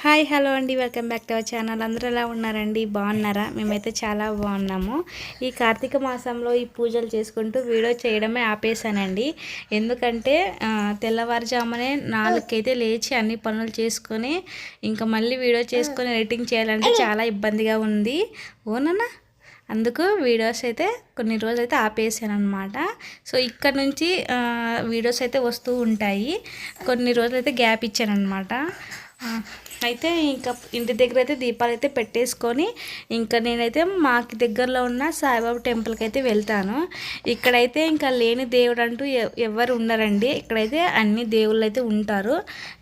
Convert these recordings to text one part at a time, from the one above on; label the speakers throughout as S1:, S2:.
S1: Hi hello అండి. Welcome back to our channel. అందరూ ఎలా ఉన్నారండి? బాగున్నారా? మేమైతే చాలా బాగున్నాము. ఈ కార్తీక మాసంలో ఈ పూజలు చేసుకుంటూ వీడియో చేయడమే ఆపేశానండి. ఎందుకంటే తెల్లవారుజామునే నాలుగుకైతే లేచి అన్ని పనులు చేసుకొని ఇంకా మళ్ళీ వీడియో చేసుకొని ఎడిటింగ్ చేయాలంటే చాలా ఇబ్బందిగా ఉంది. ఓనన్నా అందుకు వీడియోస్ అయితే కొన్ని రోజులు అయితే ఆపేసాను అనమాట సో ఇక్కడ నుంచి వీడియోస్ అయితే వస్తూ ఉంటాయి. కొన్ని రోజులు అయితే గ్యాప్ ఇచ్చాను అనమాట అయితే ఇంకా ఇంటి దగ్గర అయితే దీపాలు అయితే పెట్టేసుకొని ఇంకా నేనైతే మాకు దగ్గరలో ఉన్న సాయిబాబా టెంపుల్కి అయితే వెళ్తాను. ఇక్కడైతే ఇంకా లేని దేవుడు అంటూ ఎవరు ఉన్నారండి ఇక్కడైతే అన్ని దేవుళ్ళు అయితే ఉంటారు.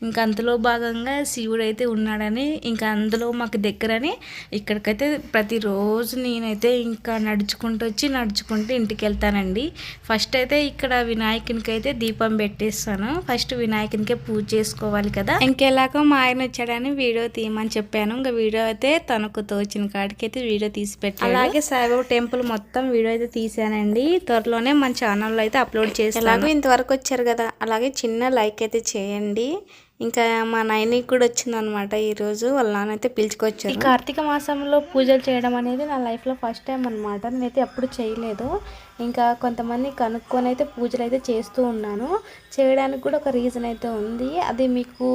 S1: ఇంకా అందులో భాగంగా శివుడు అయితే ఉన్నాడని ఇంకా అందులో మాకు దగ్గరని ఇక్కడికైతే ప్రతిరోజు నేనైతే ఇంకా నడుచుకుంటూ వచ్చి నడుచుకుంటూ ఇంటికి వెళ్తానండి. ఫస్ట్ అయితే ఇక్కడ వినాయకునికి అయితే దీపం పెట్టేస్తాను. ఫస్ట్ వినాయకునికే పూజ చేసుకోవాలి కదా. ఇంకెలాగో మా ఆయన వచ్చాడని వీడియో తీయమని చెప్పాను. ఇంకా వీడియో అయితే తనకు తోచిన కాడికి అయితే వీడియో తీసి పెట్టాను అలాగే సాయిబాబా టెంపుల్ మొత్తం వీడియో అయితే తీసానండి త్వరలోనే మన ఛానల్లో అయితే అప్లోడ్ చేస్తాను. ఎలాగో ఇంతవరకు వచ్చారు కదా అలాగే చిన్న లైక్ అయితే చేయండి. ఇంకా మా నైని కూడా వచ్చిందనమాట ఈరోజు. వాళ్ళ నాన్న అయితే పిలుచుకొచ్చారు. ఈ కార్తీక మాసంలో పూజలు చేయడం అనేది నా లైఫ్లో ఫస్ట్ టైం అనమాట నేనైతే ఎప్పుడు చేయలేదు. ఇంకా కొంతమంది కనుక్కొని అయితే పూజలు అయితే చేస్తూ ఉన్నాను. చేయడానికి కూడా ఒక రీజన్ అయితే ఉంది. అది మీకు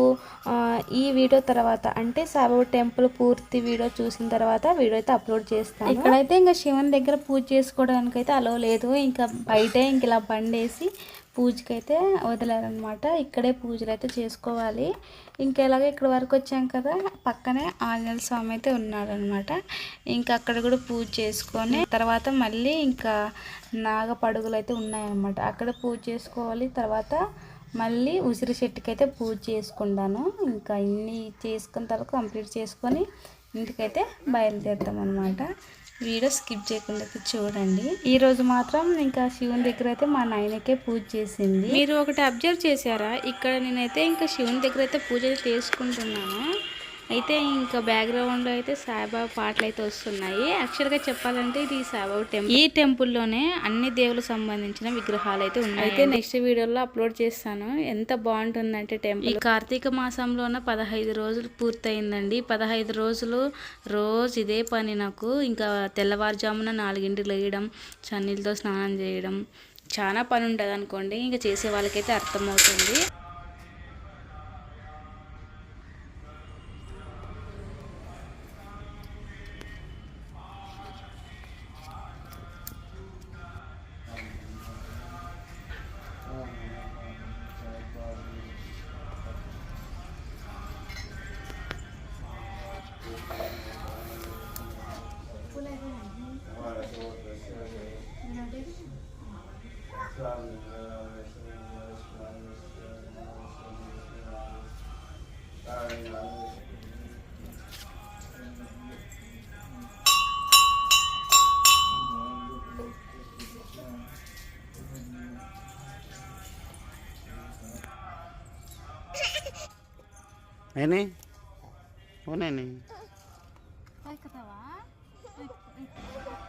S1: ఈ వీడియో తర్వాత అంటే సాయిబాబా టెంపుల్ పూర్తి వీడియో చూసిన తర్వాత వీడియో అయితే అప్లోడ్ చేస్తాను. ఇక్కడైతే ఇంకా శివుని దగ్గర పూజ చేసుకోవడానికి అయితే అలో లేదు. ఇంకా బయటే ఇంక ఇలా బండేసి పూజకైతే వదిలారనమాట ఇక్కడే పూజలు అయితే చేసుకోవాలి ఇంకెలాగో ఇక్కడ వరకు వచ్చాం కదా పక్కనే ఆంజనేయ స్వామి అయితే ఉన్నాడనమాట ఇంకా అక్కడ కూడా పూజ చేసుకొని తర్వాత మళ్ళీ ఇంకా నాగ పడుగులు అయితే ఉన్నాయన్నమాట. అక్కడ పూజ చేసుకోవాలి తర్వాత మళ్ళీ ఉసిరి చెట్టుకైతే పూజ చేసుకుంటాను. ఇంకా ఇన్ని చేసుకున్న తర్వాత కంప్లీట్ చేసుకొని ఇంటికైతే బయలుదేరుతాం అనమాట వీడియో స్కిప్ చేయకుండా చూడండి. ఈ రోజు మాత్రం ఇంకా శివుని దగ్గర అయితే మా నాయనకే పూజ చేసింది. మీరు ఒకటి అబ్జర్వ్ చేశారా? ఇక్కడ నేనైతే ఇంకా శివుని దగ్గర అయితే పూజ అయితే చేసుకుంటున్నాను. అయితే ఇంకా బ్యాక్గ్రౌండ్లో అయితే సాయిబాబా పాటలు అయితే వస్తున్నాయి యాక్చువల్గా చెప్పాలంటే ఇది సాయిబాబా టెంపుల్ ఈ టెంపుల్లోనే అన్ని దేవులకు సంబంధించిన విగ్రహాలు అయితే ఉన్నాయి అయితే నెక్స్ట్ వీడియోలో అప్లోడ్ చేస్తాను. ఎంత బాగుంటుందంటే టెంపుల్ ఈ కార్తీక మాసంలోన పదహైదు రోజులు పూర్తయిందండి. పదహైదు రోజులు రోజు ఇదే పని నాకు. ఇంకా తెల్లవారుజామున నాలుగింటికి లేయడం చన్నీళ్ళతో స్నానం చేయడం చాలా పని ఉంటుంది అనుకోండి ఇంకా చేసే వాళ్ళకైతే అర్థమవుతుంది.
S2: Ini. Mana ini? Ay, ketawa. Eh, eh.